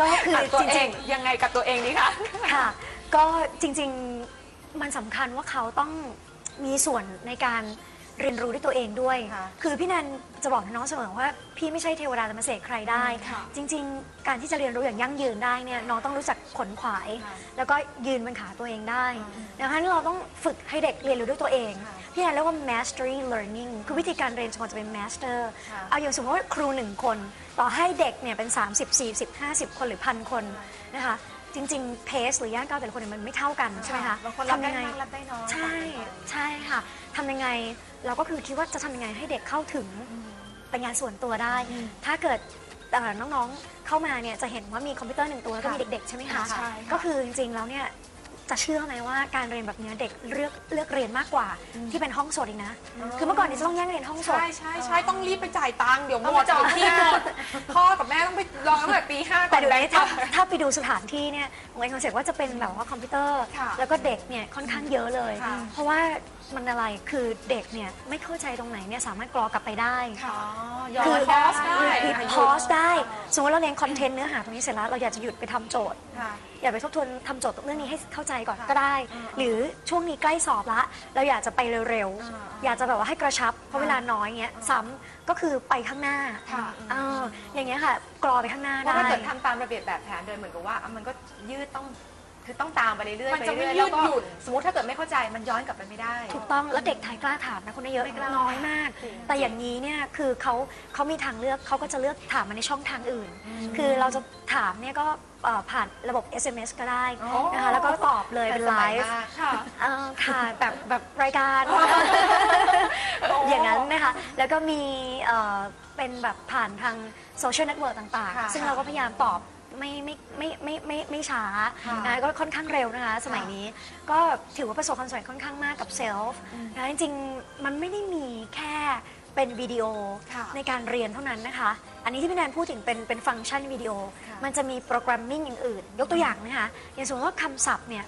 ก็คือกับตัวจเอริงงยังไงกับตัวเองดีคะ ๆค่ะ ก็จริงๆมันสำคัญว่าเขาต้องมีส่วนในการเรียนรู้ด้วยตัวเองด้วย ค่ะคือพี่แนนจะบอกน้องเสมอว่าพี่ไม่ใช่เทวดาจะมาเสกใครได้ ค่ะ จริง ๆ การที่จะเรียนรู้อย่างยั่งยืนได้เนี่ยน้องต้องรู้จักขนขวายค่ะแล้วก็ยืนบนขาตัวเองได้ดังนั้นเราต้องฝึกให้เด็กเรียนรู้ด้วยตัวเองค่ะพี่แนนเรียกว่า mastery learning คือวิธีการเรียนจนกว่าจะเป็น master ค่ะ เอาอย่างสมมติว่าครูหนึ่งคน ต่อให้เด็กเนี่ยเป็น 30 40 50 คนหรือพันคนนะคะ จริง ๆ เพสหรือย่านก้าวแต่ละคนเนี่ยมันไม่เท่ากันใช่ไหมคะบางคนรับได้ทำยังไง มากรับได้น้อยใช่ใช่ค่ะทำยังไงเราก็คือคิดว่าจะทำยังไงให้เด็กเข้าถึงเป็นงานส่วนตัวได้ ถ้าเกิดเอ่อน้องๆเข้ามาเนี่ยจะเห็นว่ามีคอมพิวเตอร์หนึ่งตัวแล้วก็มีเด็กๆใช่ไหมคะใช่ค่ะ ก็คือจริงๆแล้วเนี่ย จะเชื่อไหมว่าการเรียนแบบเนี้ยเด็กเลือกเลือกเรียนมากกว่า ที่เป็นห้องสดอีกนะ คือเมื่อก่อนเนี่ยจะต้องแย่งเรียนห้องสด ใช่ใช่ใช่ต้องรีบไปจ่ายตังค์เดี๋ยวหต้องมไปดจองที่ที่หมดพ่อกับแม่ต้องไปรอตั้งแต่ตีห้าก่แต่อนเดี๋ยวแบงนี้ค์ถ้าจ่ายถ้าไปดูสถานที่เนี่ยของไอคอนเซ็ปต์ว่าจะเป็นแบบว่าคอมพิวเตอร์ ค่ะแล้วก็เด็กเนี่ยค่อนข้างเยอะเลย ค่ะ เพราะว่ามันอะไรคือเด็กเนี่ยไม่เข้าใจตรงไหนเนี่ยสามารถกรอกลับไปได้ค่ะย้อนคือคอร์สได้ รีพอสได้ สมมติเราเรียนคอนเทนต์เนื้อหาตรงนี้เสร็จแล้ว เราอยากจะหยุดไปทำโจทย์ ค่ะ อยากไปทบทวนทำโจทย์เรื่องนี้ให้เข้าใจก่อนค่ะก็ได้อ่าหรือช่วงนี้ใกล้สอบละเราอยากจะไปเร็วอ่าๆอยากจะแบบว่าให้กระชับเพราะเวลาน้อยเงี้ยซ้ำก็คือไปข้างหน้าค่ะ เอออย่างเงี้ยค่ะกรอไปข้างหน้าเพได้ราะถ้าเกิดทำตามระเบียบแบบแผนเดินเหมือนกับว่าอะมันก็ยืดต้องคือต้องตามไปเรื่อยๆมันจะปไม่เรื่อยๆแล้วก็ยืดหยุ่น สมมติถ้าเกิดไม่เข้าใจมันย้อนกลับไปไม่ได้ ถูกต้องแล้วเด็กไทยกล้าถามนะคนได้เยอะไม่กล้าน้อยมากแต่อย่างนี้เนี่ยคือเขาเขามีทางเลือกเขาก็จะเลือกถามมาในช่องทางอื่น คือเราจะถามเนี่ยก็ เอ่อผ่านระบบ SMS ก็ได้นะคะแล้วก็ตอบเลยเป็นไลฟ์ค่ะเอ่อค่ะแบบแบบรายการ อย่างนั้นนะคะแล้วก็มีเอ่อเป็นแบบผ่านทางโซเชียลเน็ตเวิร์กต่าง ค่ะๆ ซึ่งเราก็พยายามตอบไม่ไม่ไม่ไม่ไม่ไม่ช้าค่ะนะก็ค่อนข้างเร็วนะคะสมัยนี้ ก็ถือว่าประสบความสำเร็จค่อนข้างมากกับเซลฟ์นะจริงๆ มันไม่ได้มีแค่ เป็นวิดีโอค่ะในการเรียนเท่านั้นนะคะ อันนี้ที่พี่แนนพูดถึงเป็นเป็นฟังก์ชันวิดีโอ ค่ะ มันจะมีโปรแกรมมิ่งอย่างอื่น ยกตัวอย่างนะคะ อย่างสมมติว่าคำศัพท์เนี่ย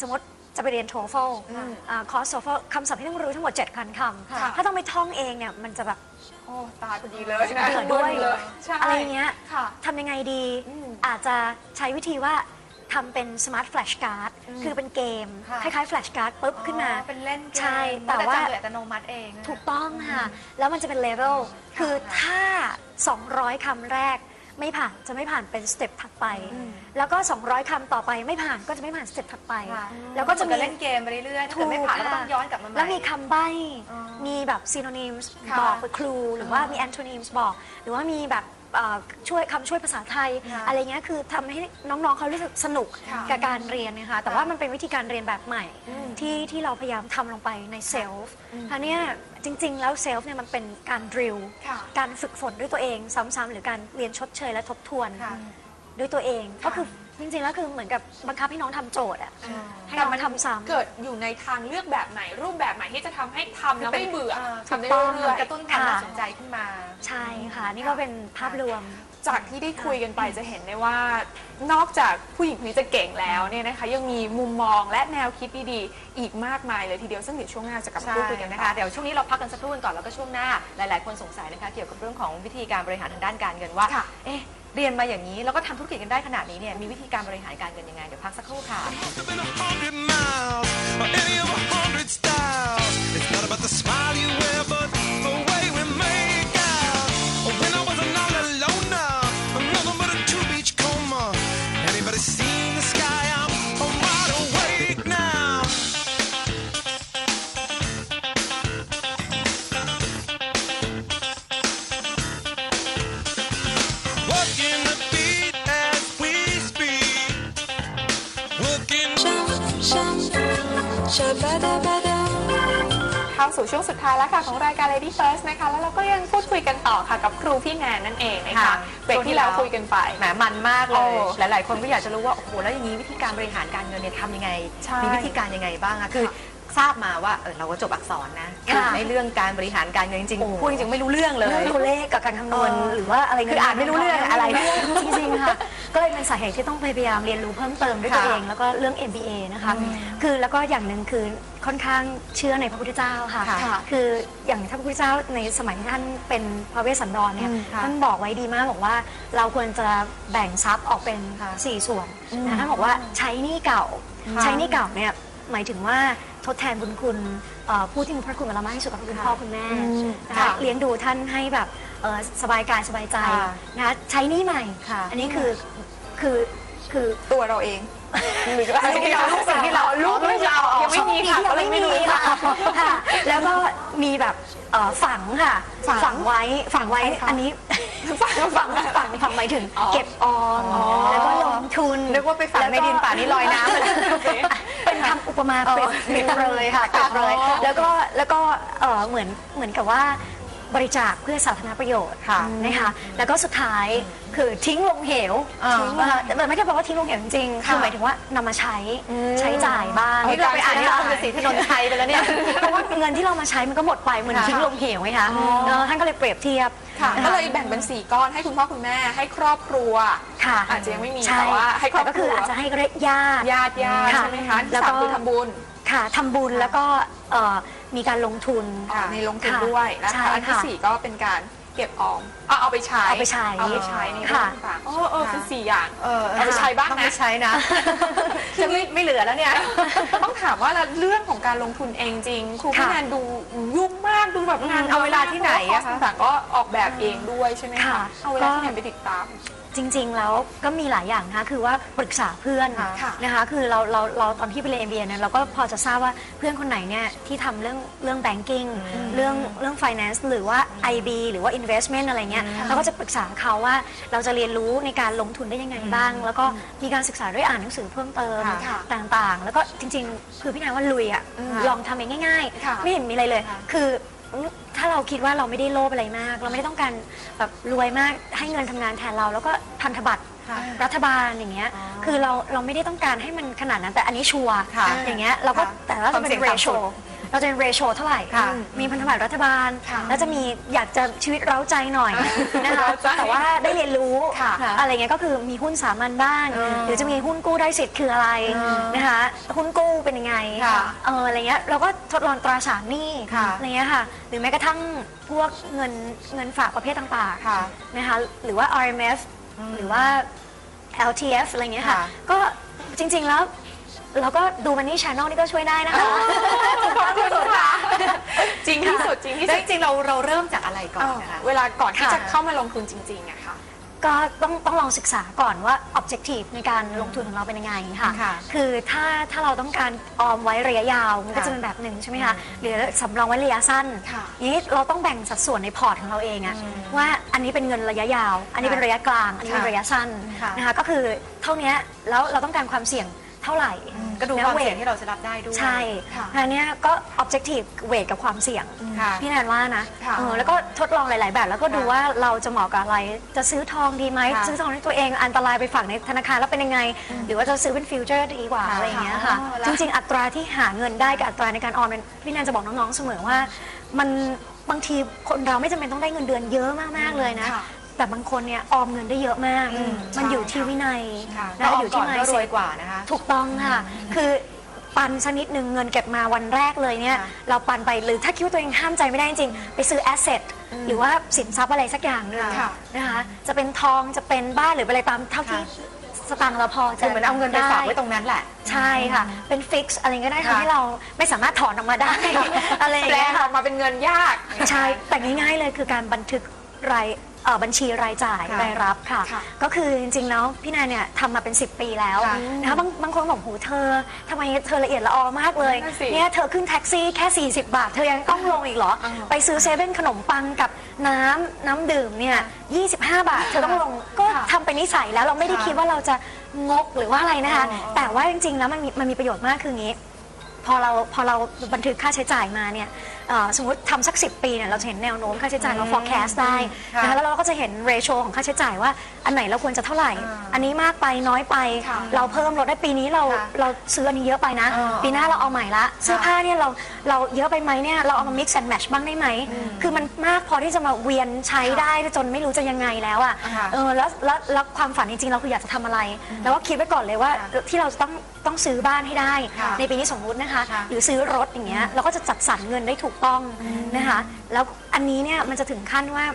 สมมติจะไปเรียนโทเฟลคอร์สโทเฟลคำศัพท์ที่ต้องรู้ทั้งหมด7คันคค่ะำถ้าต้องไปท่องเองเนี่ยมันจะแบบ โอ้ตายพอดีเลยนะเบื่อด้วยเเลยใช่อะไรเงี้ยค่ะ ทำยังไงดี อืมอาจจะใช้วิธีว่า ทำเป็นสมาร์ทแฟลชการ์ดคือเป็นเกม ค่ะ คล้ายๆแฟลชการ์ดปุ๊บขึ้นมาอ๋อเป็นเล่นเกมใช่แต่ว่า จำโดยอัตโนมัติเองนะ ถูกต้องค่ะ แล้วมันจะเป็นเลเวล คือถ้า 200 คำแรกไม่ผ่านจะไม่ผ่านเป็นสเต็ปถัดไปแล้วก็ 200 คำต่อไปไม่ผ่านก็จะไม่ผ่านสเต็ปถัดไป ค่ะแล้วก็จะเหมืมีอนบเล่นเกมไปเรื่อยๆถ้าเกิดไม่ผ่านเราก็ต้องย้อนกลับมาใหม่ แล้วมีคำใบ้ อ๋อมีแบบซีโนนิมส์ค่ะบอกเป็นครู หรือว่ามีแอนโทนิมส์บอก หรือว่ามีแบบ เอ่อช่วยคำช่วยภาษาไทย ค่ะอะไรเงี้ยคือทำให้น้องๆเขารู้สึกสนุกค่ะกับการเรียนนะคะแต่ว่ามันเป็นวิธีการเรียนแบบใหม่ที่ที่เราพยายามทำลงไปในเซลฟ์อันเนี้ยจริง ๆ แล้วเซลฟ์เนี่ยมันเป็นการดริลค่ะ การฝึกฝนด้วยตัวเองซ้ำๆหรือการเรียนชดเชยและทบทวน ค่ะ ด้วยตัวเองก็คือ จริงๆแล้วคือเหมือนกับบังคับให้น้องทำโจทย์อะให้แต่น้องมันทำซ้ำ เกิดอยู่ในทางเลือกแบบไหนรูปแบบไหนที่จะทำให้ทำแล้วไม่เบื่ออ่าทำได้ถูกต้องเรื่อยกระตุ้นความน่าสนใจขึ้นมา ใช่ค่ะ นี่ก็เป็นภาพรวมๆจากที่ได้คุยกันไปจะเห็นได้ว่านอกจากผู้หญิงคนนี้จะเก่งแล้วเนี่ยนะคะ ยังมีมุมมองและแนวคิดดีๆ อีกมากมายเลยทีเดียวซึ่งเดี๋ยวช่วงหน้าจะกลับมาใช่พูดคุยกันนะนะคะคะเดี๋ยวช่วงนี้เราพักกันสักครู่กันก่อนแล้วก็ช่วงหน้าหลาย ๆ คนสงสัยนะคะ เกี่ยวกับเรื่องของวิธีการบริหารทางด้านการเงินว่าค่ะเอ๊ะ เรียนมาอย่างนี้ แล้วก็ทำธุรกิจกันได้ขนาดนี้เนี่ยมีวิธีการบริหารการเงินยังไงเดี๋ยวพักสักครู่ค่ะ เข้าสู่ช่วงสุดท้ายแล้วค่ะ ของรายการ Lady First นะคะ แล้วเราก็ยังพูดคุยกันต่อค่ะกับครูพี่แนนนั่นเองนะคะค่ะเบรกที่แล้วคุยกันไป แหมมันมากเลยโอ้หลาย ๆ คนก็อยากจะรู้ว่า โอ้โห แล้วอย่างนี้วิธีการบริหารการเงินเนี่ยทำยังไง ใช่มีวิธีการยังไงบ้างอะคือ ทราบมาว่าเออเราก็จบอักษรนะค่ะในเรื่องการบริหารการเงินจริงโอ้ ๆพูดจริงๆไม่รู้เรื่องเลย เรื่องตัวเลขกับการคำนวณเออหรือว่าอะไรเงิคืออ่านไม่รู้เรื่องอะไรจริงๆค่ะ ก็เลยเป็นสาเหตุที่ต้องพยายามเรียนรู้เพิ่มเติมด้วยตัวค่ะเองแล้วก็เรื่อง MBA นะคะ คือแล้วก็อย่างหนึ่งคือค่อนข้างเชื่อในพระพุทธเจ้าค่ะ ค่ะ คืออย่างท่านพระพุทธเจ้าในสมัยที่ท่านเป็นพระเวสสันดรเนี่ยอืมค่ะท่านบอกไว้ดีมากบอกว่าเราควรจะแบ่งทรัพย์ออกเป็นค่ะสี่ส่วนนะท่านบอกว่าใช้หนี้เก่า ค่ะ ใช้หนี้เก่าเนี่ย หมายถึงว่าทดแทนบุญคุณเอ่อผู้ที่มีพระคุณกับเรามากที่สุดก็คือคุณพ่อคุณแม่นะคะค่ะเลี้ยงดูท่านให้แบบเอ่อสบายกายสบายใจค่ะนะคะใช้หนี้ใหม่ ค่ะ อันนี้คือคือคือ ตัวเราเองหรือว่าสิ่งที่เราสิ่งที่เราลูกไม่เรายังไม่มีค่ะโชก็คเลดียที่ไม่ยังรู้ค่ะ ค่ะแล้วก็มีแบบเอ่อฝังค่ะ ฝังฝังไว้ฝังไว้ใช่ค่ะอันนี้ ฝังฝังฝังฝังหมายถึง อ๋อเก็บออมอ๋อ แล้วก็ลงทุนนึกว่าไปฝังในดินป่านี้ลอยน้ำเป็นคำอุปมาเปรียบเปรียบเลยค่ะเปรียบเลยอ๋อแล้วก็แล้วก็เอ่อเหมือนเหมือนกับว่า บริจาคเพื่อสาธารณประโยชน์ค่ะนะคะแล้วก็สุดท้ายคือทิ้งลงเหวอ่าทิ้งนะคะแต่ไม่ได้แปลว่าทิ้งลงเหวจริงๆคือหมายถึงว่านำมาใช้ใช้จ่ายบ้างนี่เราไปอ่านที่คุณประสิทธิ์ถนนชัยไปแล้วเนี่ยเพราะว่าเงินที่เรามาใช้มันก็หมดไปเหมือนค่ะทิ้งลงเหวไงคะเออท่านก็เลยเปรียบเทียบค่ะนก็เลยแบ่งเป็นสี่ก้อนให้คุณพ่อคุณแม่ให้ครอบครัวค่ะอาจจะยังไม่มีช่แต่ว่าให้ครอบแต่ก็คคืรัอวอาจจะให้เรียกญาติญาติญาติค่ะใช่ไหมคะแล้แล้ววก็ก็คือทำบุญค่ะทำบุญแล้วก็เอ่อ มีการลงทุนค่ะ ในลงทุนค่ะด้วยนะใช่คะอันที่ค่ะสี่ก็เป็นการเก็บออมเอาเอาไปใช้เอาไปใช้เอาไปใช้ในเรื่ค่ะ องต่างๆอ๋อเออคือสี่อย่าง เออเอาไปใช้บ้างนะ ต้องไปใช้นะ จะไม่ไม่เหลือแล้วเนี่ย ต้องถามว่าแล้วเรื่องของการลงทุนเองจริงครูพี่ค่ะแนนดูยุ่งมากดูแบบงานเอาเวลาที่ไหนอะคะต่างๆก็ออกแบบเองด้วยใช่ไหมค่ะคะเอาเวลาที่ไหนไปติดตามจริง ๆ แล้วก็มีหลายอย่างนะคะคือว่าปรึกษาเพื่อนค่ะนะคะคือเราเราเราตอนที่ไปเรียน MBA เนี่ยเราก็พอจะทราบว่าเพื่อนคนไหนเนี่ยที่ทำเรื่องเรื่อง banking เรื่องเรื่อง finance หรือว่า IB หรือว่า investment อะไรเงี้ยเราก็จะปรึกษาเขาว่าเราจะเรียนรู้ในการลงทุนได้ยังไงบ้าง แล้วก็มีการศึกษาด้วยอ่านหนังสือเพิ่มเติมค่ะต่างๆ แล้วก็จริงๆ คือพี่นายว่าลุยอะลองทำเองง่ายค่ะๆไม่เห็นมีอะไรเลย คือ ถ้าเราคิดว่าเราไม่ได้โลภอะไรมาก เราไม่ได้ต้องการแบบรวยมากให้เงินทำงานแทนเรา แล้วก็พันธบัตรค่ะรัฐบาลอย่างเงี้ย คือเราเราไม่ได้ต้องการให้มันขนาดนั้นแต่อันนี้ชัวร์ค่ะอย่างเงี้ยเราก็ค่ะแต่เราจะเป็ความเสี่ยนงเรต่ำโชสุด เราจะเป็นเรโชเท่าไหร่ ค่ะมีพันธบัตรรัฐบาล ค่ะแล้วจะมีอยากจะชีวิตเร้าใจหน่อยนะคะ เร้าใจแต่ว่าได้เรียนรู้ค่ะอะไรเงี้ยก็คือมีหุ้นสามัญบ้าง หรือจะมีหุ้นกู้ได้สิทธิ์คืออะไรนะคะ หุ้นกู้เป็นยังไงค่ะเอออะไรเงี้ยเราก็ทดลองตราสารหนี้ค่ะอะไรเงี้ยค่ะ หรือแม้กระทั่งพวกเงินเงินฝากประเภทต่างๆค่ะนะคะ หรือว่า RMF หรือว่า LTF อะไรเงี้ยค่ะ ค่ะ ก็จริงๆแล้ว เราก็ดูมันนี่ช n นลนี่ก็ช่วยได้นะคะขอบคุณค่ะ จริงที่สุดจริงที่แล้วสุจดริงๆเราเราเริ่มจากอะไรก่อนนะคะเวลาก่อนที่ค่ะจะเข้ามาลงทุนจริงๆอะค่ะก็ต้องต้องลองศึกษาก่อนว่า objective ในการลงทุนของเราเป็นยังไงค่ะค่ะคือถ้าถ้าเราต้องการออมไว้ระยะยาวมันก็ค่ะจะเป็นแบบหนึ่งใช่ไหมคะหรือสำรองไว้ระยะสั้นค่ะนี้เราต้องแบ่งสัดส่วนในพอร์ตของเราเองอะว่าอันนี้เป็นเงินระยะยาว อันนี้เป็นระยะกลาง อันนี้เป็นค่ะระยะสั้นค่ะนะคะก็คือเท่านี้แล้วเราต้องการความเสี่ยง เท่าไหร่ก็ดูนะความเสี่ยง weight ที่เราจะรับได้ด้วย ใช่ค่ะอันเนี้ยก็ objective weight กับความเสี่ยงค่ะพี่แนนว่านะค่ะเออแล้วก็ทดลองหลาย ๆ แบบ แล้วก็ดูค่ะว่าเราจะเหมาะกับอะไร จะซื้อทองดีไหมค่ะซื้อทองให้ตัวเองอันตรายไปฝากในธนาคารแล้วเป็นยังไง หรือว่าจะซื้อเป็นฟิวเจอร์ดีกว่าค่ะอะไรอย่างเงี้ยค่ะอ๋อแล้วจริง ๆ อัตราที่หาเงินได้กับอัตราในการออมเนี่ยพี่แนนจะบอกน้อง ๆ เสมอว่ามันบางทีคนเราไม่จำเป็นต้องได้เงินเดือนเยอะมาก ๆ เลยนะค่ะ แต่บางคนเนี่ยออมเงินได้เยอะมากมันอยู่ที่วินัยค่ะนะแล้วอออมยู่ก่ที่อนก็รวย mindset กว่านะคะถูกต้องค่ะ คือปันชนิดหนึ่งเงินเก็บมาวันแรกเลยเนี่ย ค่ะเราปันไปหรือถ้าคิดว่าตัวเองห้ามใจไม่ได้จริงๆไปซื้อแอสเซทหรือว่าสินทรัพย์อะไรสักอย่างหนึ่งค่ะ นะคะจะเป็นทองจะเป็นบ้านหรืออะไรตามเท่าที่ค่ะสตังค์เราพอจะ คือเหมือนเอาเงินไปฝากไว้ด้ตรงนั้นแหละ ใช่ค่ะ เป็นฟิกซ์อะไรก็ได้ค่ะ ทำให้เราไม่สามารถถอนออกมาได้ อะไรอย่างแปลเงี้ยอค่ะอกมาเป็นเงินยาก ใช่แต่ง่ายๆเลยคือการบันทึกราย เอ่อบัญชีรายจ่ายค่ะรายรับค่ะ ค่ะก็คือจริงๆแล้วพี่นาเนี่ยทำมาเป็น 10 ปีแล้วค่ะนะคะบางบางคนบอกโหเธอทำไมเธอละเอียดละออมากเลยนั่นสิเนี่ยเธอขึ้นแท็กซี่แค่ 40 บาท เธอยังต้องลงอีกเหรออ่าไปซื้อเซเว่นขนมปังกับน้ำน้ำดื่มเนี่ย25 บาท เธอต้องลงก็ค่ะทำเป็นนิสัยแล้วเราไม่ได้ค่ะคิดว่าเราจะงกหรือว่าอะไรนะคะ อ๋อ แต่ว่าจริงๆแล้วมันมีมันมีประโยชน์มากคืออย่างนี้ พอเราพอเราบันทึกค่าใช้จ่ายมาเนี่ย เอ่อสมมติทำสัก 10 ปีเนี่ยเราจะเห็นแนวโน้มค่าใช้จ่ายเรา forecast ได้ค่ะนะคะแล้วเราก็จะเห็น ratio ของค่าใช้จ่ายว่าอันไหนเราควรจะเท่าไหร่ อันนี้มากไปน้อยไป ค่ะเราเพิ่มลดได้ปีนี้เราค่ะเราซื้ออันนี้เยอะไปนะ อ่าปีหน้าเราเอาใหม่ละเสื้อผ้าเนี่ยเราเราเยอะไปไหมเนี่ยเราเอามา mix and match บ้างได้ไหม คือมันมากพอที่จะมาเวียนใช้ได้จนไม่รู้จะยังไงแล้วอะค่ะเออแล้วแล้วแล้วความฝันจริงๆเราคืออยากจะทำอะไรแล้วก็คิดไว้ก่อนเลยว่าค่ะที่เราจะต้องต้องซื้อบ้านให้ได้ ค่ะในปีนี้สมมุตินะคะ ค่ะ หรือซื้อรถอย่างเงี้ยเราก็จะจัดสรรเงินได้ถูกต้องนะคะ แล้วอันนี้เนี่ยมันจะถึงขั้นว่า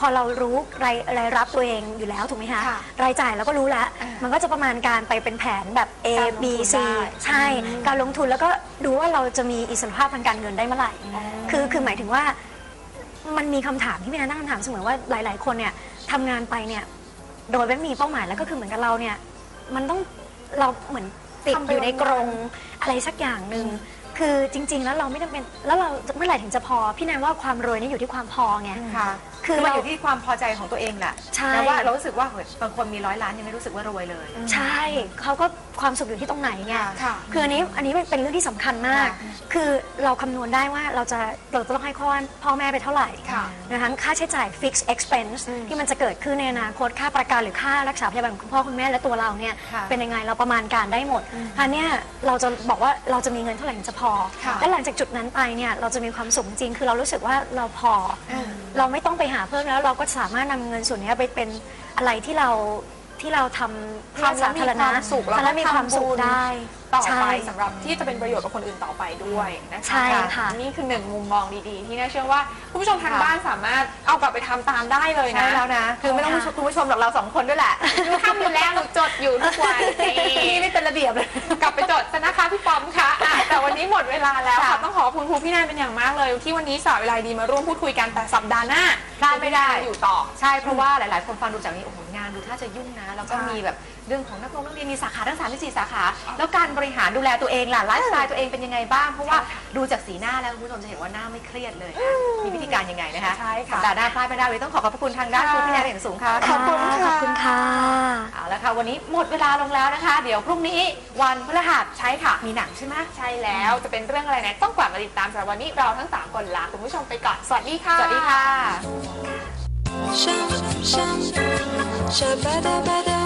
พอเรารู้รายรายรับตัวเองอยู่แล้วถูกไหมคะค่ะรายจ่ายเราก็รู้แล้ว มันก็จะประมาณการไปเป็นแผนแบบ A การลง B ทุน C ได้ ใช่ การลงทุนแล้วก็ดูว่าเราจะมีอิสรภาพทางการเงินได้เมื่อไหร่ คือคือหมายถึงว่ามันมีคำถามที่พี่นาตั้งคำถามเสมอว่าหลาย ๆ คนเนี่ยทำงานไปเนี่ยโดยไม่มีเป้าหมายแล้วก็คือเหมือนกับเราเนี่ยมันต้องเราเหมือนติดทำไปอยู่ในวันๆกรงอะไรสักอย่างหนึ่ง คือจริง ๆ แล้วเราไม่จำเป็นแล้วเราเมื่อไหร่ถึงจะพอ พี่แนนว่าความรวยนี่อยู่ที่ความพอไง ค่ะคืคืออมันเราอยู่ที่ความพอใจของตัวเองแหละใช่แต่ว่าเรารู้สึกว่าเฮ้ยบางคนมีร้อยล้านยังไม่รู้สึกว่ารวยเลย ใช่เขาก็ความสุขอยู่ที่ตรงไหนไงค่ะคืออันนี้อันนี้เป็นเรื่องที่สำคัญมากคือเราคำนวณได้ว่าเราจะเราจะต้องให้ข้อพ่อแม่ไปเท่าไหร่ค่ะนะคะค่าใช้จ่าย fixed expense ที่มันจะเกิดขึ้นในอนาคตค่าประกันหรือค่ารักษาพยาบาลของคุณพ่อคุณแม่และตัวเราเนี่ยค่ะเป็นยังไงเราประมาณการได้หมดอันเนี้ยเราจะบอกว่าเราจะมีเงินเท่าไหร่ถึงจะพอค่ะและหลังจากจุดนั้นไปเนี่ยเราจะมีความสุขจริง คือเรารู้สึกว่าเราพออเราไม่ต้องไปหาเพิ่มแล้ว เราก็สามารถนำเงินส่วนนี้ไปเป็นอะไรที่เรา ที่เราทำเพื่อทำแล้วสาธารณะมีความสุขแล้วก็ทำแล้วมีความสุขทำบุญ ได้ต่อใช่ ไปสำหรับที่จะเป็นประโยชน์กับคนอื่นต่อไปด้วยนะคะใช่ค่ะ นี่คือหนึ่งมุมมองดีๆ ที่น่าเชื่อว่าคุณผู้ชมทางค่ะ บ้านสามารถเอากลับไปทำตามได้เลยใช่นะแล้วนะ คือไม่ต้องค่ะคุณผู้ชมหรอกเราสองคนด้วยแหละหนูทำอยู่แล้วหนูจดอยู่ทุกวันนี่ไม่เป็นระเบียบเลย กลับไปจดซะนะคะพี่ป๊อมคะอะแต่วันนี้หมดเวลาแล้วค่ะค่ะต้องขอบคุณครูพี่แนนเป็นอย่างมากเลย ที่วันนี้สาวเวลาดีมาร่วมพูดคุยกันแต่สัปดาห์หน้าพลาดไม่ได้ อยู่ต่อ ใช่เพราะว่าหลาย ๆ คนฟังดูจากนี้โอ้โหงาน ดูถ้าจะยุ่งนะ แล้วก็ใช่มีแบบเรื่องของนักลงนักเรียนมีสาขาทั้งสามที่สี่สาขา แล้วการบริหารดูแลตัวเองล่ะไลฟ์สไตล์ตัวเองเป็นยังไงบ้าง เพราะว่าดูจากสีหน้าแล้วคุณผู้ชมจะเห็นว่าหน้าไม่เครียดเลยนะมีวิธีการยังไงนะคะใช่ค่ะ สัปดาห์หน้าพลาดไม่ได้เลยต้องขอขอบพระคุณทางด้านค่ะคุณพี่แนนอย่างสูงค่ะ ขอบคุณค่ะ ขอบคุณค่ะ เอาละค่ะวันนี้หมดเวลาลงแล้วนะคะ เดี๋ยวพรุ่งนี้วันพฤหัสใช่ค่ะ มีหนังใช่ไหมใช่แล้วจะเป็นเรื่องอะไรเนี่ยต้องกลับมาติดตามสำหรับวันนี้เราทั้งสามคนลาคุณผู้ชมไปก่อน สวัสดีค่ะ สวัสดีค่ะ sham sham shabada bada